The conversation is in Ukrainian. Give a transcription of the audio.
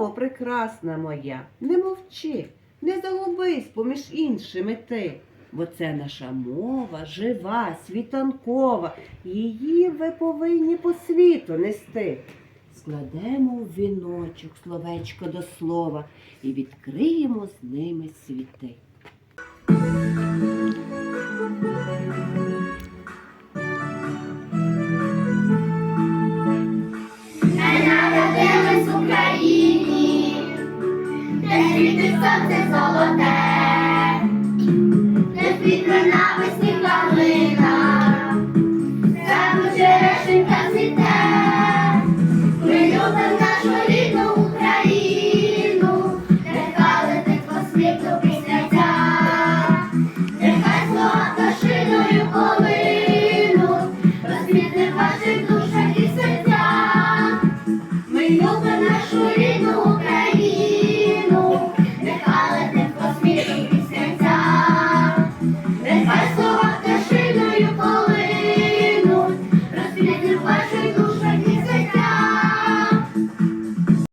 мово прекрасна моя, не мовчи, не загубись поміж іншими ти. Бо це наша мова жива, світанкова, її ви повинні по світу нести. Складемо в віночок словечко до слова і відкриємо з ними світи. Де світить сонце золоте, де квітне навесні калина, землю черешенька цвіте. Ми любимо нашу рідну Україну, нехай летить по світу пісня нехай слова пташиною полинуть, розквітне в ваших душах і серцях. Ми любимо Goodbye.